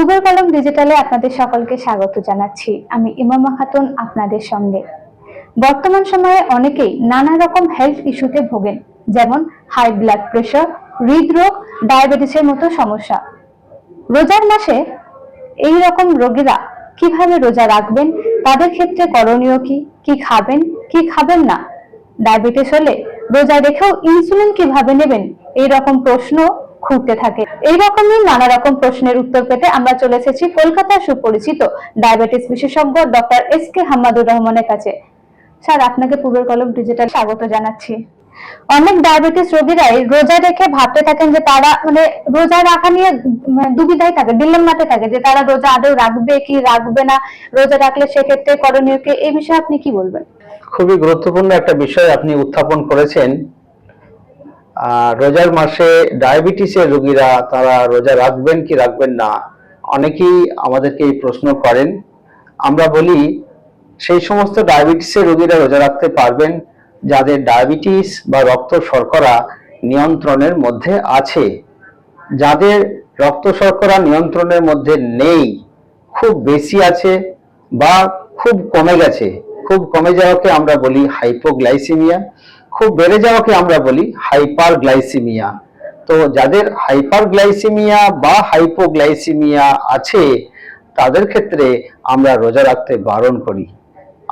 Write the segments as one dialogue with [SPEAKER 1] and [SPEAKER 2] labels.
[SPEAKER 1] খুবর কলম ডিজিটালে আপনাদের সকলকে স্বাগত জানাচ্ছি। আমি ইমামা খাতুন আপনাদের সঙ্গে। বর্তমান সময়ে অনেকেই নানা রকম হেলথ ইস্যুতে ভোগেন, যেমন হাই ব্লাড প্রেশার হৃদরোগ ডায়াবেটিসের মতো সমস্যা। রোজার মাসে এই রকম রোগীরা কীভাবে রোজা রাখবেন, তাদের ক্ষেত্রে করণীয় কি? কি খাবেন কি খাবেন না? ডায়াবেটিস হলে রোজা রেখেও ইনসুলিন কীভাবে নেবেন? এই রকম প্রশ্ন ঘুরতে থাকে। এই রকমই নানা রকম প্রশ্নের উত্তর পেতে আমরা চলে এসেছি কলকাতার সুপরিচিত ডায়াবেটিস বিশেষজ্ঞ ডক্টর এস কে হাম্মাদুর রহমানের কাছে। স্যার আপনাকে পূবের কলম ডিজিটাল স্বাগত জানাচ্ছি। অনেক ডায়াবেটিস রোগীরাই রোজা রেখে ভাবতে থাকেন যে তারা মানে রোজা রাখা নিয়ে উম, দুবিধায় থাকে ডিলেমাতে থাকে যে তারা রোজা আদৌ রাখবে কি রাখবে না রোজা রাখলে সেক্ষেত্রে করণীয় কি? এই বিষয়ে আপনি কি বলবেন?
[SPEAKER 2] খুবই গুরুত্বপূর্ণ একটা বিষয় আপনি উত্থাপন করেছেন। রোজার মাসে ডায়াবেটিসের রোগীরা তারা রোজা রাখবেন কি রাখবেন না? অনেকেই আমাদেরকে এই প্রশ্ন করেন। আমরা বলি, সেই সমস্ত ডায়াবেটিসের রোগীরা রোজা রাখতে পারবেন যাদের ডায়াবেটিস বা রক্ত শর্করা নিয়ন্ত্রণের মধ্যে আছে। যাদের রক্ত শর্করা নিয়ন্ত্রণের মধ্যে নেই, খুব বেশি আছে বা খুব কমে গেছে। খুব কমে যাওয়াকে আমরা বলি হাইপোগ্লাইসিমিয়া। খুব বেড়ে যাওয়াকে আমরা বলি হাইপার গ্লাইসিমিয়া তো যাদের হাইপার গ্লাইসিমিয়া বা হাইপোগ্লাইসিমিয়া আছে, তাদের ক্ষেত্রে আমরা রোজা রাখতে বারণ করি।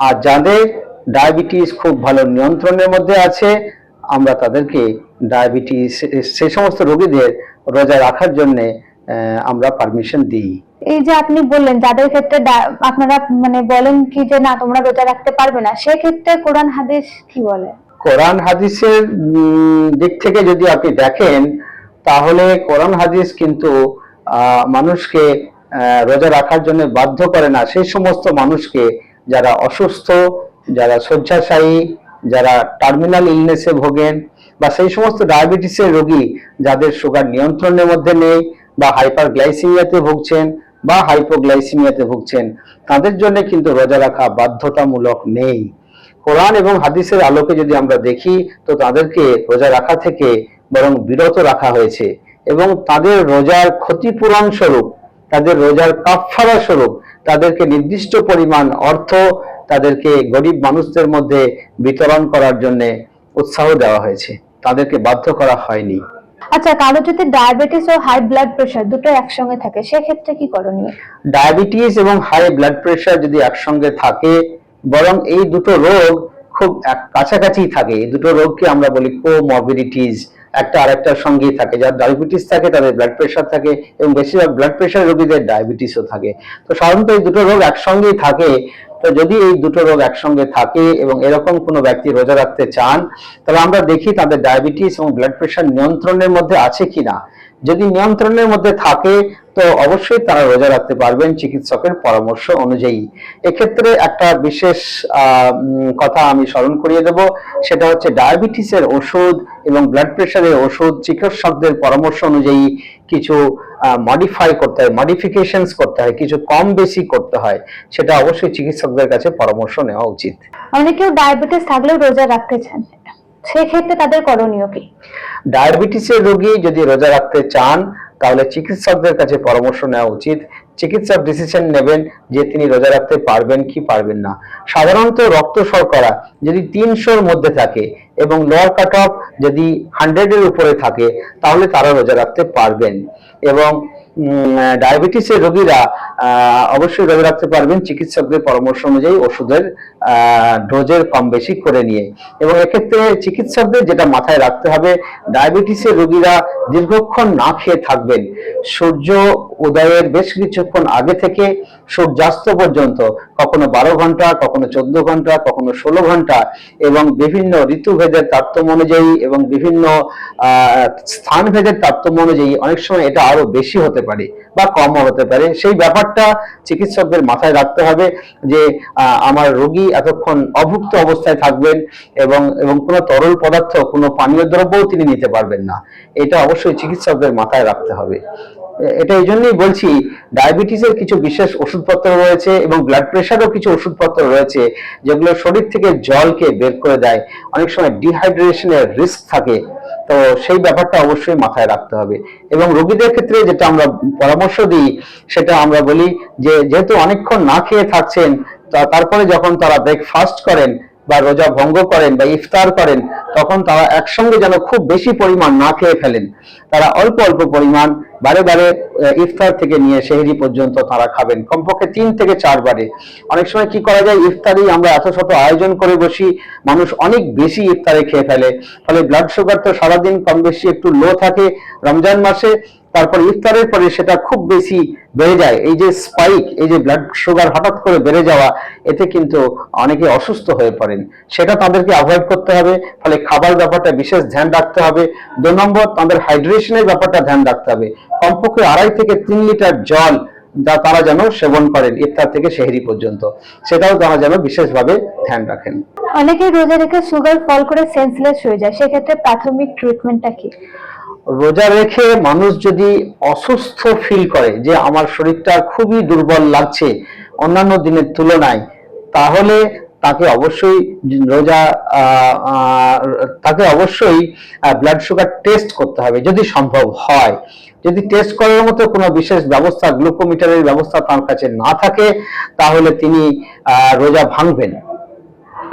[SPEAKER 2] আর যাদের ডায়াবেটিস খুব ভালো নিয়ন্ত্রণের মধ্যে আছে, আমরা তাদেরকে ডায়াবেটিস, সে সমস্ত রোগীদের রোজা রাখার জন্যে আমরা পারমিশন দিই।
[SPEAKER 1] এই যে আপনি বললেন, যাদের ক্ষেত্রে আপনারা মানে বলেন কি যে না, তোমরা রোজা রাখতে পারবে না, সেক্ষেত্রে কোরআন হাদিস কি বলে?
[SPEAKER 2] কোরআন হাদিসের দিক থেকে যদি আপনি দেখেন, তাহলে কোরআন হাদিস কিন্তু মানুষকে রোজা রাখার জন্য বাধ্য করে না। সেই সমস্ত মানুষকে যারা অসুস্থ, যারা শয্যাশায়ী, যারা টার্মিনাল ইলনেসে ভোগেন, বা সেই সমস্ত ডায়াবেটিসের রোগী যাদের সুগার নিয়ন্ত্রণের মধ্যে নেই, বা হাইপার গ্লাইসিমিয়াতে ভুগছেন, বা হাইপোগ্লাইসিমিয়াতে ভুগছেন, তাদের জন্য কিন্তু রোজা রাখা বাধ্যতামূলক নেই। কোরআন এবং হাদিসের আলোকে যদি আমরা দেখি তো তাদেরকে রোজা রাখা থেকে বরং বিরত রাখা হয়েছে এবং তাদের রোজার ক্ষতিপূরণ স্বরূপ তাদের রোজার কাফফারা স্বরূপ তাদেরকে নির্দিষ্ট পরিমাণ অর্থ তাদেরকে গরিব মানুষদের মধ্যে বিতরণ করার জন্য উৎসাহ দেওয়া হয়েছে। তাদেরকে বাধ্য করা হয়নি।
[SPEAKER 1] আচ্ছা কারও যদি ডায়াবেটিস ও হাই ব্লাড প্রেশার দুটো একসঙ্গে থাকে সেক্ষেত্রে কি করণীয়?
[SPEAKER 2] ডায়াবেটিস এবং হাই ব্লাড প্রেশার যদি একসঙ্গে থাকে বরং এই দুটো রোগ খুব কাছাকাছি থাকে। এই দুটো রোগকে আমরা বলি কোমরবিডিটিস একটা আরেকটার সঙ্গেই থাকে। যার ডায়াবেটিস থাকে, তাদের ব্লাড প্রেশার থাকে এবং বেশিরভাগ ব্লাড প্রেশার রোগীদের ডায়াবেটিসও থাকে। তো সাধারণত এই দুটো রোগ একসঙ্গেই থাকে। তো যদি এই দুটো রোগ একসঙ্গে থাকে এবং এরকম কোনো ব্যক্তি রোজা রাখতে চান, তাহলে আমরা দেখি তাদের ডায়াবেটিস এবং ব্লাড প্রেশার নিয়ন্ত্রণের মধ্যে আছে কিনা। যদি নিয়ন্ত্রণের মধ্যে থাকে, তো অবশ্যই তারা রোজা রাখতে পারবেন চিকিৎসকের পরামর্শ অনুযায়ী। এক্ষেত্রে একটা বিশেষ কথা আমি স্মরণ করিয়ে দেব, সেটা হচ্ছে ডায়াবেটিসের ওষুধ এবং ব্লাড প্রেশারের ওষুধ চিকিৎসকদের পরামর্শ অনুযায়ী কিছু মডিফাই করতে হয় মডিফিকেশনস করতে হয়, কিছু কম বেশি করতে হয়, সেটা অবশ্যই চিকিৎসকদের কাছে পরামর্শ নেওয়া উচিত।
[SPEAKER 1] অনেকেও ডায়াবেটিস থাকলেও রোজা রাখতে চান। সেক্ষেত্রে তাদের করণীয় কি?
[SPEAKER 2] ডায়াবেটিসের রোগী যদি রোজা রাখতে চান, তাহলে চিকিৎসকদের কাছে পরামর্শ নেওয়া উচিত। চিকিৎসক ডিসিশন নেবেন যে তিনি রোজা রাখতে পারবেন কি পারবেন না। সাধারণত রক্ত শর্করা যদি তিনশোর মধ্যে থাকে এবং লোয়ার কাট অফ যদি হান্ড্রেডের উপরে থাকে, তাহলে তারা রোজা রাখতে পারবেন। এবং ডায়াবেটিসের রোগীরা অবশ্যই রোজা রাখতে পারবেন। চিকিৎসকদের পরামর্শ অনুযায়ী ওষুধের ডোজের কম বেশি করে নিয়ে। এবং এক্ষেত্রে চিকিৎসকদের যেটা মাথায় রাখতে হবে ডায়াবেটিসের রোগীরা দীর্ঘক্ষণ না খেয়ে থাকবেন। সূর্য উদয়ের বেশ কিছুক্ষণ আগে থেকে সূর্যাস্ত পর্যন্ত, কখনো বারো ঘণ্টা, কখনো চোদ্দ ঘণ্টা, কখনো ষোলো ঘণ্টা, এবং বিভিন্ন ঋতুভেদের তারতম্য অনুযায়ী এবং বিভিন্ন স্থানভেদের তারতম্য অনুযায়ী অনেক সময় এটা আরও বেশি হতে পারে বা কমও হতে পারে। সেই ব্যাপারটা চিকিৎসকদের মাথায় রাখতে হবে যে আমার রোগী এতক্ষণ অভুক্ত অবস্থায় থাকবেন এবং এবং কোনো তরল পদার্থ, কোনো পানীয় দ্রব্যও তিনি নিতে পারবেন না। এটা অবশ্যই চিকিৎসকদের মাথায় রাখতে হবে। এটা এই জন্যই বলছি, ডায়াবেটিসের কিছু বিশেষ ওষুধপত্র রয়েছে এবং ব্লাড প্রেশারও কিছু ওষুধপত্র রয়েছে যেগুলো শরীর থেকে জলকে বের করে দেয়। অনেক সময় ডিহাইড্রেশনের রিস্ক থাকে। তো সেই ব্যাপারটা অবশ্যই মাথায় রাখতে হবে। এবং রোগীদের ক্ষেত্রে যেটা আমরা পরামর্শ দিই, সেটা আমরা বলি যে, যেহেতু অনেকক্ষণ না খেয়ে থাকছেন তারপরে যখন তারা ব্রেকফাস্ট করেন বা রোজা ভঙ্গ করেন বা ইফতার করেন, তখন তারা একসঙ্গে যেন খুব বেশি পরিমাণ না খেয়ে ফেলেন। তারা অল্প অল্প পরিমাণ বারে বারে ইফতার থেকে নিয়ে সেহরি পর্যন্ত তারা খাবেন। কমপক্ষে তিন থেকে চারবারে অনেক সময় কি করা যায়, ইফতারি আমরা এত শত আয়োজন করে বসি, মানুষ অনেক বেশি ইফতারে খেয়ে ফেলে। ফলে ব্লাড সুগার তো সারাদিন কম বেশি একটু লো থাকে। রমজান মাসে তারপর ইফতারের পরে সেটা খুব বেশি বেড়ে যায়। এই যে স্পাইক এই যে ব্লাড সুগার হঠাৎ করে বেড়ে যাওয়া, এতে কিন্তু অনেকে অসুস্থ হয়ে পড়েন। সেটা তাদেরকে অ্যাভয়েড করতে হবে। ফলে খাবার ব্যাপারটা বিশেষ ধ্যান রাখতে হবে। দু নম্বর, তাদের হাইড্রেশনের ব্যাপারটা ধ্যান রাখতে হবে। কমপক্ষে আড়াই থেকে তিন লিটার জল যা তারা যেন সেবন করেন, ইফতার থেকে সেহরি পর্যন্ত। সেটাও তারা যেন বিশেষভাবে ধ্যান রাখেন।
[SPEAKER 1] অনেকেই রোজা রেখে সুগার ফল করে সেন্সলেস হয়ে যায়। সেক্ষেত্রে প্রাথমিক ট্রিটমেন্টটা কি?
[SPEAKER 2] রোজা রেখে মানুষ যদি অসুস্থ ফিল করে যে আমার শরীরটা খুবই দুর্বল লাগছে অন্যান্য দিনের তুলনায়, তাহলে তাকে অবশ্যই রোজা তাকে অবশ্যই ব্লাড সুগার টেস্ট করতে হবে যদি সম্ভব হয়। যদি টেস্ট করার মতো কোনো বিশেষ ব্যবস্থা গ্লুকোমিটারের ব্যবস্থা তার কাছে না থাকে, তাহলে তিনি রোজা ভাঙবেন।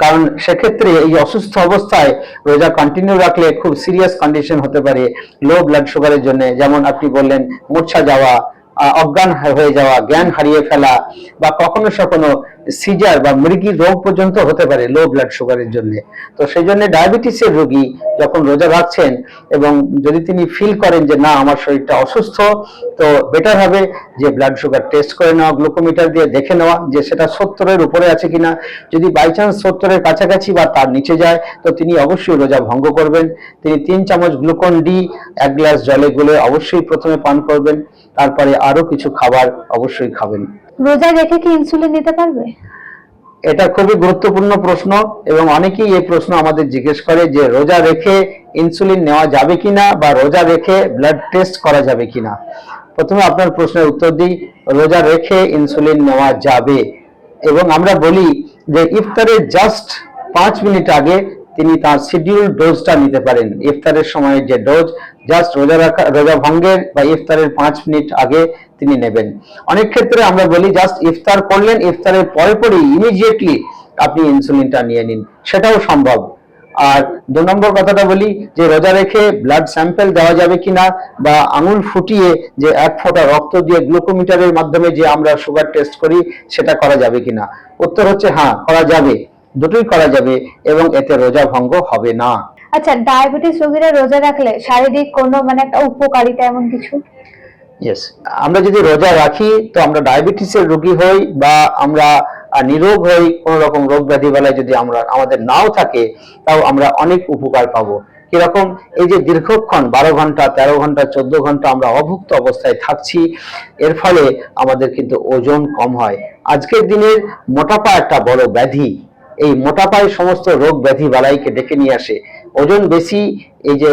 [SPEAKER 2] কারণ সেক্ষেত্রে এই অসুস্থ অবস্থায় রোজা কন্টিনিউ রাখলে খুব সিরিয়াস কন্ডিশন হতে পারে লো ব্লাড সুগারের জন্য, যেমন আপনি বললেন মূর্ছা যাওয়া অজ্ঞান হয়ে যাওয়া, জ্ঞান হারিয়ে ফেলা বা কখনো সখনো সিজার বা মৃগী রোগ পর্যন্ত হতে পারে লো ব্লাড সুগারের জন্য। তো সেই জন্য ডায়াবেটিসের রোগী যখন রোজা রাখছেন এবং যদি তিনি ফিল করেন যে না, আমার শরীরটা অসুস্থ, তো বেটার হবে যে ব্লাড সুগার টেস্ট করে নেওয়া গ্লুকোমিটার দিয়ে দেখে নেওয়া যে সেটা সত্তরের উপরে আছে কিনা। যদি বাই চান্স সত্তরের কাছাকাছি বা তার নিচে যায়, তো তিনি অবশ্যই রোজা ভঙ্গ করবেন। তিনি তিন চামচ গ্লুকন ডি এক গ্লাস জলে গুলে অবশ্যই প্রথমে পান করবেন। তারপরে আরও কিছু খাবার অবশ্যই খাবেন।
[SPEAKER 1] রোজা রেখে কি ইনসুলিন নিতে পারবে?
[SPEAKER 2] এটা খুবই গুরুত্বপূর্ণ প্রশ্ন এবং অনেকেই এই প্রশ্ন আমাদের জিজ্ঞেস করে যে রোজা রেখে ইনসুলিন নেওয়া যাবে কিনা বা রোজা রেখে ব্লাড টেস্ট করা যাবে কিনা? প্রথমে আপনার প্রশ্নের উত্তর দিই রোজা রেখে ইনসুলিন নেওয়া যাবে। এবং আমরা বলি যে ইফতারের জাস্ট পাঁচ মিনিট আগে তিনি তার শিডিউল ডোজটা নিতে পারেন। ইফতারের সময় যে ডোজ জাস্ট রোজা রাখা, রোজা ভঙ্গের বা ইফতারের পাঁচ মিনিট আগে তিনি নেবেন। অনেক ক্ষেত্রে আমরা বলি জাস্ট ইফতার করলেন, ইফতারের পরে পরে ইমিডিয়েটলি আপনি ইনসুলিনটা নিয়ে নিন। সেটাও সম্ভব। আর দু নম্বর কথাটা বলি, যে রোজা রেখে ব্লাড স্যাম্পেল দেওয়া যাবে কিনা, বা আঙুল ফুটিয়ে যে এক ফোঁটা রক্ত দিয়ে গ্লুকোমিটারের মাধ্যমে যে আমরা সুগার টেস্ট করি, সেটা করা যাবে কিনা? উত্তর হচ্ছে হ্যাঁ করা যাবে। দুটোই করা যাবে এবং এতে রোজা ভঙ্গ হবে না।
[SPEAKER 1] আচ্ছা ডায়াবেটিস রোগীরা রোজা রাখলে শারীরিক কোনো মানে একটা উপকারিতা এমন কিছু?
[SPEAKER 2] ইয়েস আমরা যদি রোজা রাখি, তো আমরা ডায়াবেটিসের রোগী হই বা আমরা নিরোগ হই। কোন রকম রোগ ব্যাধি বেলায় যদি আমরা, আমাদের নাও থাকে, তাও আমরা অনেক উপকার পাবো। কীরকম? এই যে দীর্ঘক্ষণ, বারো ঘণ্টা, তেরো ঘণ্টা, চোদ্দ ঘণ্টা আমরা অভুক্ত অবস্থায় থাকছি, এর ফলে আমাদের কিন্তু ওজন কম হয়। আজকের দিনের মোটাপা একটা বড় ব্যাধি। এই মোটাপাই সমস্ত রোগ ব্যাধি বালাইকে ডেকে নিয়ে আসে। ওজন বেশি, এই যে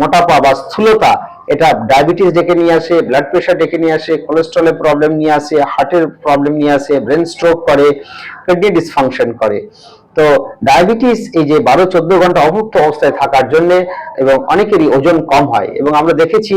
[SPEAKER 2] মোটাপা বা স্থূলতা, এটা ডায়াবেটিস ডেকে নিয়ে আসে ব্লাড প্রেশার ডেকে নিয়ে আসে কোলেস্ট্রলের প্রবলেম নিয়ে আসে হার্টের প্রবলেম নিয়ে আসে ব্রেন স্ট্রোক করে কিডনি ডিসফাংশন করে। তো ডায়াবেটিস এই যে বারো চোদ্দ ঘণ্টা অভুক্ত অবস্থায় থাকার জন্য এবং অনেকেরই ওজন কম হয় এবং আমরা দেখেছি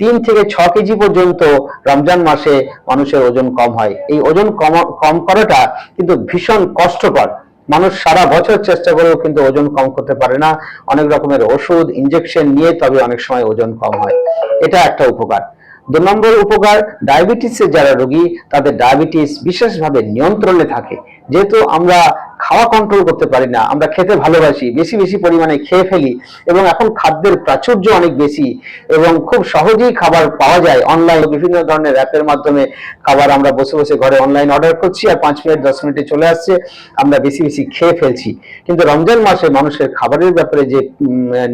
[SPEAKER 2] তিন থেকে ছ কেজি পর্যন্ত রমজান মাসে মানুষের ওজন কম হয়। এই ওজন কম কম করাটা কিন্তু ভীষণ কষ্টকর। মানুষ সারা বছর চেষ্টা করেও কিন্তু ওজন কম করতে পারে না। অনেক রকমের ওষুধ ইনজেকশন নিয়ে তবে অনেক সময় ওজন কম হয়। এটা একটা উপকার। দু নম্বর উপকার ডায়াবেটিসের যারা রোগী, তাদের ডায়াবেটিস বিশেষভাবে নিয়ন্ত্রণে থাকে। যেহেতু আমরা খাওয়া কন্ট্রোল করতে পারি না, আমরা খেতে ভালোবাসি, বেশি বেশি পরিমাণে খেয়ে ফেলি এবং এখন খাদ্যের প্রাচুর্য অনেক বেশি এবং খুব সহজেই খাবার পাওয়া যায় অনলাইন বিভিন্ন ধরনের অ্যাপের মাধ্যমে খাবার আমরা বসে বসে ঘরে অনলাইন অর্ডার করছি আর পাঁচ মিনিট, দশ মিনিটে চলে আসছে, আমরা বেশি বেশি খেয়ে ফেলছি। কিন্তু রমজান মাসে মানুষের খাবারের ব্যাপারে যে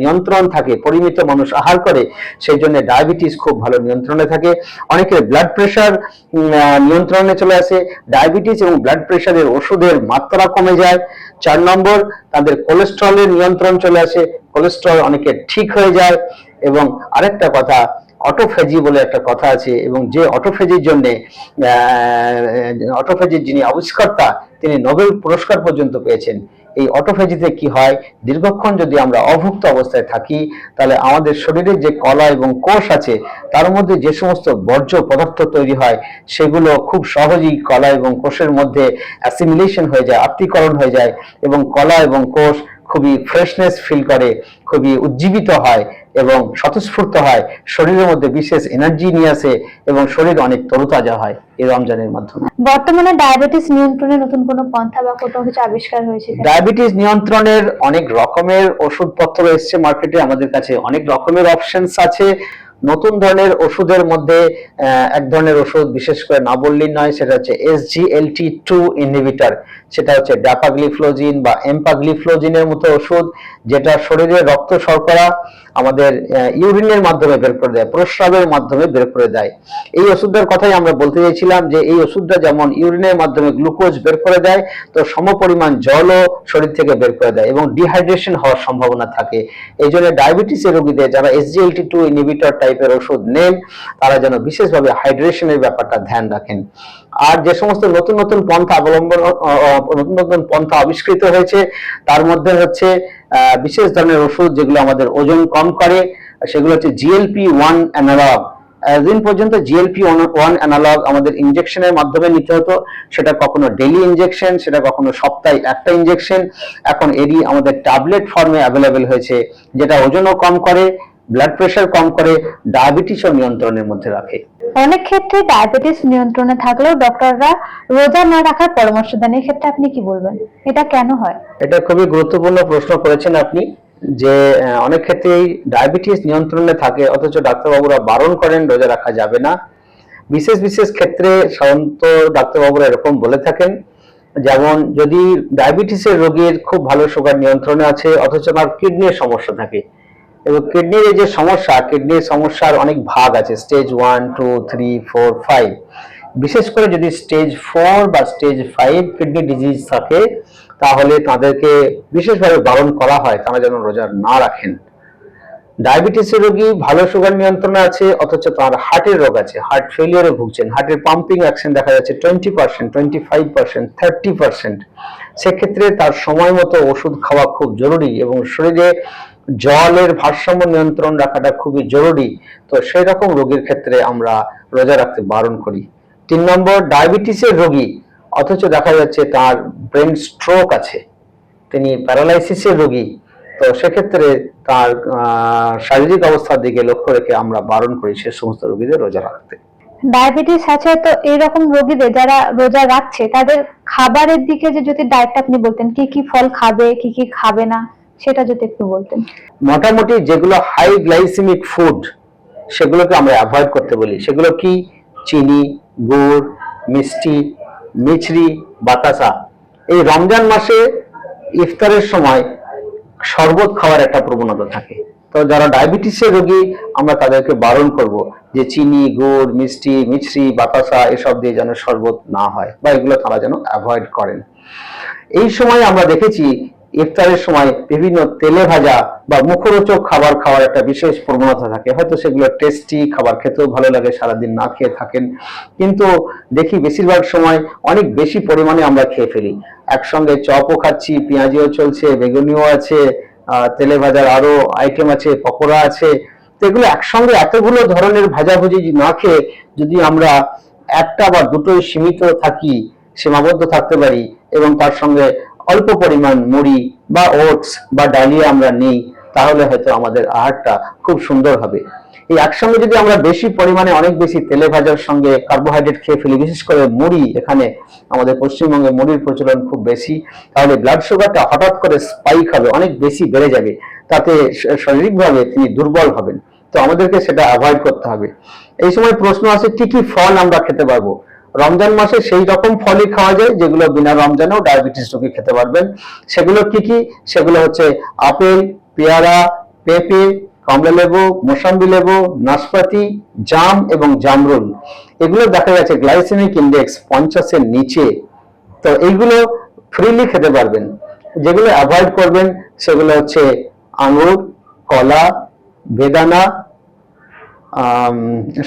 [SPEAKER 2] নিয়ন্ত্রণ থাকে, পরিমিত মানুষ আহার করে, সেই জন্য ডায়াবেটিস খুব ভালো নিয়ন্ত্রণে থাকে। অনেকের ব্লাড প্রেশার নিয়ন্ত্রণে চলে আসে। ডায়াবেটিস এবং ব্লাড প্রেশারের ওষুধের মাত্রা কমে যায়। চার নম্বর, তাদের কোলেস্ট্রলের নিয়ন্ত্রণ চলে আসে। কোলেস্ট্রল অনেকের ঠিক হয়ে যায়। এবং আরেকটা কথা, অটোফেজি বলে একটা কথা আছে এবং যে অটোফেজির জন্য অটোফেজির যিনি আবিষ্কর্তা, তিনি নোবেল পুরস্কার পর্যন্ত পেয়েছেন। এই অটোফেজিতে কি হয়? দীর্ঘক্ষণ যদি আমরা অভুক্ত অবস্থায় থাকি, তাহলে আমাদের শরীরে যে কলা এবং কোষ আছে, তার মধ্যে যে সমস্ত বর্জ্য পদার্থ তৈরি হয়, সেগুলো খুব সহজেই কলা এবং কোষের মধ্যে অ্যাসিমিলেশন হয়ে যায়, আত্মীকরণ হয়ে যায় এবং কলা এবং কোষ খুবই ফ্রেশনেস ফিল করে খুবই উজ্জীবিত হয় এবং স্বতঃস্ফূর্ত হয়। শরীরের মধ্যে বিশেষ এনার্জি নিয়ে আসে এবং শরীর অনেক তরুতাজা হয় এই রমজানের মাধ্যমে।
[SPEAKER 1] বর্তমানে ডায়াবেটিস নিয়ন্ত্রণে নতুন কোনো পন্থা বা কোনো কিছু আবিষ্কার হয়েছে
[SPEAKER 2] ডায়াবেটিস নিয়ন্ত্রণের অনেক রকমের ওষুধপত্র এসছে মার্কেটে আমাদের কাছে অনেক রকমের অপশনস আছে। নতুন ধরনের ওষুধের মধ্যে এক ধরনের ওষুধ বিশেষ করে না নয়, সেটা হচ্ছে এসজিএলটি টু ইনহিবিটার সেটা হচ্ছে ড্যাপাগ্লিফ্লোজিন বা এম্পাগ্লিফ্লোজিনের মতো ওষুধ, যেটা শরীরে রক্ত শর্করা আমাদের ইউরিনের মাধ্যমে বের করে দেয়, প্রস্রাবের মাধ্যমে বের করে দেয়। এই ওষুধটার কথাই আমরা বলতে চাইছিলাম যে, এই ওষুধটা যেমন ইউরিনের মাধ্যমে গ্লুকোজ বের করে দেয়, তো সমপরিমাণ জলও শরীর থেকে বের করে দেয় এবং ডিহাইড্রেশন হওয়ার সম্ভাবনা থাকে। এই জন্য ডায়াবেটিসের রোগীদের যারা এসজিএলটি টু ইনহিবিটর টাইপের ওষুধ নেন, তারা যেন বিশেষভাবে হাইড্রেশনের ব্যাপারটা ধ্যান রাখেন। আর যে সমস্ত নতুন নতুন পন্থা অবলম্বন নতুন নতুন পন্থা আবিষ্কৃত হয়েছে, তার মধ্যে হচ্ছে বিশেষ ধরনের ওষুধ যেগুলো আমাদের ওজন কম করে সেগুলো হচ্ছে জিএলপি ওয়ান অ্যানালগ এতদিন পর্যন্ত জিএলপি ওয়ান অ্যানালগ আমাদের ইঞ্জেকশনের মাধ্যমে নিতে হতো। সেটা কখনো ডেলি ইঞ্জেকশন সেটা কখনো সপ্তাহে একটা ইঞ্জেকশন এখন এরই আমাদের ট্যাবলেট ফর্মে অ্যাভেলেবেল হয়েছে, যেটা ওজনও কম করে ব্লাড প্রেশার কম করে ডায়াবেটিসও নিয়ন্ত্রণের মধ্যে রাখে।
[SPEAKER 1] অনেক ক্ষেত্রে ডায়াবেটিস নিয়ন্ত্রণে থাকলেও ডক্টররা রোজা না রাখার পরামর্শ দেন। এই ক্ষেত্রে আপনি কি বলবেন? এটা কেন হয়?
[SPEAKER 2] এটা খুবই গুরুত্বপূর্ণ প্রশ্ন করেছেন আপনি যে অনেক ক্ষেত্রেই ডায়াবেটিস নিয়ন্ত্রণে থাকে অথচ ডাক্তারবাবুরা বারণ করেন রোজা রাখা যাবে না। বিশেষ বিশেষ ক্ষেত্রে সাধারণত ডাক্তারবাবুরা এরকম বলে থাকেন যেমন যদি ডায়াবেটিসের রোগীর খুব ভালো সুগার নিয়ন্ত্রণে আছে অথচ তার কিডনির সমস্যা থাকে এবং কিডনির যে সমস্যা কিডনির সমস্যার অনেক ভাগ আছে stage one two three four five বিশেষ করে যদি স্টেজ ফোর বা স্টেজ ফাইভ কিডনি ডিজিজ থাকে, তাহলে তাদেরকে বিশেষভাবে বারণ করা হয়, তারা যেন রোজা না রাখেন। ডায়াবেটিসের রোগী ভালো সুগার নিয়ন্ত্রণে আছে, অথচ তার হার্টের রোগ আছে হার্ট ফেলিয়ারে ভুগছেন হার্টের পাম্পিং অ্যাকশন দেখা যাচ্ছে twenty percent twenty five percent thirty percent সেক্ষেত্রে তার সময় মতো ওষুধ খাওয়া খুব জরুরি এবং শরীরে জলের ভারসাম্য নিয়ন্ত্রণ রাখাটা খুবই জরুরি। তো সেই রকম রোগীর ক্ষেত্রে আমরা রোজা রাখতে বারণ করি। তিন নম্বর, ডায়াবেটিসের রোগী, অথচ দেখা যাচ্ছে তার ব্রেন স্ট্রোক আছে। তিনি প্যারালাইসিসের রোগী। তো সেক্ষেত্রে তার শারীরিক অবস্থার দিকে লক্ষ্য রেখে আমরা বারণ করি সে সমস্ত রোগীদের রোজা রাখতে।
[SPEAKER 1] ডায়াবেটিস আছে তো এইরকম রোগীদের যারা রোজা রাখছে, তাদের খাবারের দিকে যে যদি ডায়েটটা আপনি বলতেন, কি কি ফল খাবে, কি কি খাবে না? সেটা যদি একটু বলতেন।
[SPEAKER 2] মোটামুটি যেগুলো হাই গ্লাইসেমিক ফুড সেগুলোকে আমরা অ্যাভয়েড করতে বলি। সেগুলো কি? চিনি, গুড়, মিষ্টি, মিছরি, বাতাসা। এই রমজান মাসে ইফতারের সময় শরবত খাওয়ার একটা প্রবণতা থাকে। তো যারা ডায়াবেটিসের রোগী, আমরা তাদেরকে বারণ করব যে চিনি, গুড়, মিষ্টি, মিছরি, বাতাসা, এসব দিয়ে যেন শরবত না হয় বা এগুলো তারা যেন অ্যাভয়েড করেন। এই সময় আমরা দেখেছি ইফতারের সময় বিভিন্ন তেলে ভাজা বা মুখরোচক খাবার খাওয়ার একটা বিশেষ প্রবণতা থাকে। হয়তো সেগুলো টেস্টি খাবার খেতেও ভালো লাগে, সারাদিন না খেয়ে থাকেন। কিন্তু দেখি বেশিরভাগ সময় অনেক বেশি পরিমাণে আমরা খেয়ে ফেলি। একসঙ্গে চপও খাচ্ছি, পেঁয়াজিও চলছে, বেগুনিও আছে তেলে ভাজার আরও আইটেম আছে, পকোড়া আছে। তো এগুলো একসঙ্গে এতগুলো ধরনের ভাজাভুজি না খেয়ে যদি আমরা একটা বা দুটোই সীমিত থাকি, সীমাবদ্ধ থাকতে পারি এবং তার সঙ্গে অল্প পরিমাণ মুড়ি বা ওটস বা ডালিয়া আমরা নিই, তাহলে হয়তো আমাদের আহারটা খুব সুন্দর হবে। এই একসঙ্গে যদি আমরা বেশি পরিমাণে অনেক বেশি তেলে ভাজার সঙ্গে কার্বোহাইড্রেট খেয়ে ফেলি, বিশেষ করে মুড়ি, এখানে আমাদের পশ্চিমবঙ্গে মুড়ির প্রচলন খুব বেশি, তাহলে ব্লাড সুগারটা হঠাৎ করে স্পাইক হবে, অনেক বেশি বেড়ে যাবে। তাতে শারীরিকভাবে তিনি দুর্বল হবেন। তো আমাদেরকে সেটা অ্যাভয়েড করতে হবে। এই সময় প্রশ্ন আছে কি কি ফল আমরা খেতে পারব? রমজান মাসে সেই রকম ফলই খাওয়া যায় যেগুলো বিনা রমজানেও ডায়াবেটিস রোগী খেতে পারবেন। সেগুলো কি কি? সেগুলো হচ্ছে আপেল, পেয়ারা, পেঁপে কমলা লেবু মোসাম্বি লেবু, নাশপাতি, জাম এবং জামরুল। এগুলো দেখা গেছে গ্লাইসেমিক ইন্ডেক্স পঞ্চাশের নিচে। তো এইগুলো ফ্রিলি খেতে পারবেন। যেগুলো অ্যাভয়েড করবেন সেগুলো হচ্ছে আঙুর, কলা, বেদানা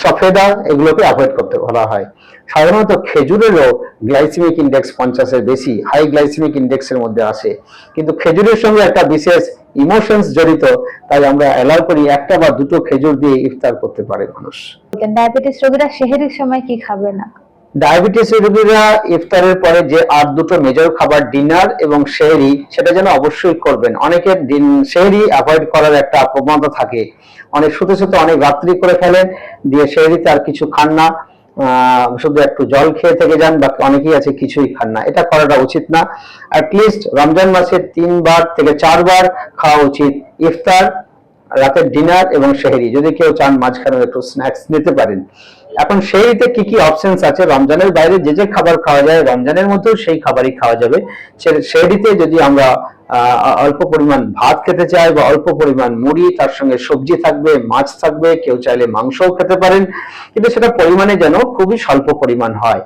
[SPEAKER 2] সফেদা এগুলোকে অ্যাভয়েড করতে বলা হয়। সাধারণত খেজুরেরও গ্লাইসেমিক ইন্ডেক্স পঞ্চাশের বেশি হাই গ্লাইসেমিক ইন্ডেক্সের মধ্যে আসে। কিন্তু খেজুরের সঙ্গে একটা বিশেষ ইমোশনস জড়িত, তাই আমরা অ্যালাউ করি একটা বা দুটো খেজুর দিয়ে ইফতার করতে পারে মানুষ।
[SPEAKER 1] ডায়াবেটিস রোগীরা সেহেরির সময় কি খাবে না?
[SPEAKER 2] ডায়াবেটিস রোগীরা ইফতারের পরে যে আর দুটো মেজর খাবার ডিনার এবং সেহরি, সেটা যেন অবশ্যই করবেন। অনেকের সেহরি অ্যাভয়েড করার একটা প্রবণতা থাকে। অনেক শুতে শুতে অনেক রাত্রি করে ফেলেন, দিয়ে সেহরিতে আর কিছু খান না। শুধু একটু জল খেয়ে থেকে যান বা অনেকেই আছে কিছুই খান না। এটা করাটা উচিত না। অ্যাটলিস্ট রমজান মাসে তিনবার থেকে চারবার খাওয়া উচিত। ইফতার, রাতের ডিনার এবং শেহরি যদি কেউ চান মাঝখানে একটু স্ন্যাক্স নিতে পারেন। এখন সেইতে কি কি অপশনস আছে? রমজানের বাইরে যে যে খাবার খাওয়া যায়, রমজানের মধ্যেও সেই খাবারই খাওয়া যাবে। সে- সেহরিতে যদি আমরা অল্প পরিমাণ ভাত খেতে চাই বা অল্প পরিমাণ মুড়ি, তার সঙ্গে সবজি থাকবে, মাছ থাকবে, কেউ চাইলে মাংসও খেতে পারেন। কিন্তু সেটা পরিমাণে যেন খুবই স্বল্প পরিমাণ হয়।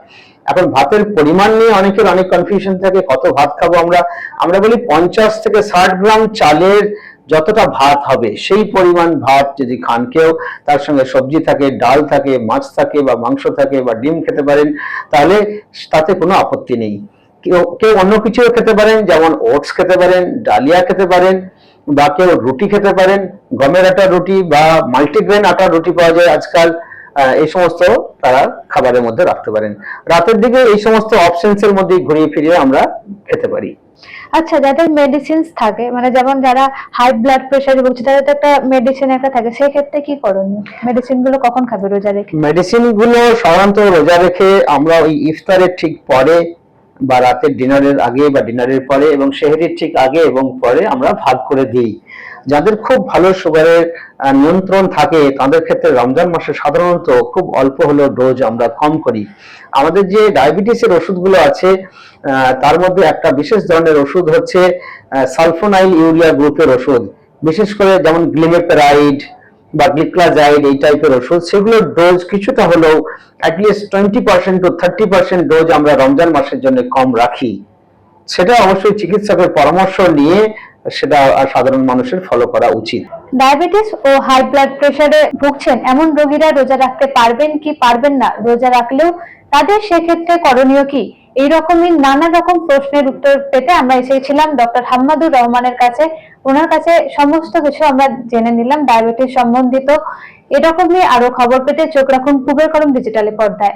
[SPEAKER 2] এখন ভাতের পরিমাণ নিয়ে অনেকের অনেক কনফিউশন থাকে, কত ভাত খাব আমরা? আমরা বলি পঞ্চাশ থেকে ষাট গ্রাম চালের যতটা ভাত হবে, সেই পরিমাণ ভাত যদি খান কেউ, তার সঙ্গে সবজি থাকে, ডাল থাকে, মাছ থাকে বা মাংস থাকে বা ডিম খেতে পারেন, তাহলে তাতে কোনো আপত্তি নেই। কেউ অন্য কিছুও খেতে পারেন, যেমন ওটস খেতে পারেন, ডালিয়া খেতে পারেন, বা কেউ রুটি খেতে পারেন, গমের আটার রুটি বা মাল্টিগ্রেন আটার রুটি পাওয়া যায় আজকাল এই সমস্ত তারা খাবারের মধ্যে রাখতে পারেন। রাতের দিকে এই সমস্ত অপশনস এর মধ্যে ঘুরিয়ে ফিরিয়ে আমরা খেতে পারি।
[SPEAKER 1] আচ্ছা যাদের মেডিসিন থাকে মানে যেমন যারা হাই ব্লাড প্রেশার ভুগছে, তাদের তো একটা মেডিসিন একটা থাকে। সেই ক্ষেত্রে কি করণীয়? মেডিসিনগুলো কখন খাবে রোজা রেখে?
[SPEAKER 2] মেডিসিনগুলো সাধারণত রোজা রেখে আমরা ওই ইফতারের ঠিক পরে বা রাতের ডিনারের আগে বা ডিনারের পরে এবং সেহরির ঠিক আগে এবং পরে আমরা ভাগ করে দিই। যাদের খুব ভালো সুগারের নিয়ন্ত্রণ থাকে, তাদের ক্ষেত্রে রমজান মাসে সাধারণত খুব অল্প হলেও ডোজ আমরা কম করি। আমাদের যে ডায়াবেটিসের ওষুধগুলো আছে তার মধ্যে একটা বিশেষ ধরনের ওষুধ হচ্ছে সালফোনাইল ইউরিয়া গ্রুপের ওষুধ। বিশেষ করে যেমন গ্লিমেপেরাইড বা গ্লিক্লাজাইড এই টাইপের ওষুধ, সেগুলোর ডোজ কিছুটা হলেও at least twenty percent to thirty percent dose আমরা রমজান মাসের জন্য কম রাখি। সেটা অবশ্যই চিকিৎসকের পরামর্শ নিয়ে সেটা সাধারণ মানুষের ফলো করা উচিত।
[SPEAKER 1] ডায়াবেটিস ও হাই ব্লাড প্রেশারে ভুগছেন এমন রোগীরা রোজা রাখতে পারবেন কি পারবেন না রোজা রাখলেও তাদের সেক্ষেত্রে করণীয় কি? এই রকমই নানা রকম প্রশ্নের উত্তর পেতে আমরা এসেছিলাম ডক্টর হাম্মাদুর রহমানের কাছে। ওনার কাছে সমস্ত কিছু আমরা জেনে নিলাম, ডায়াবেটিস সম্বন্ধিত। এরকমই আরও খবর পেতে চোখ রাখুন পুবের করম ডিজিটালে পর্দায়।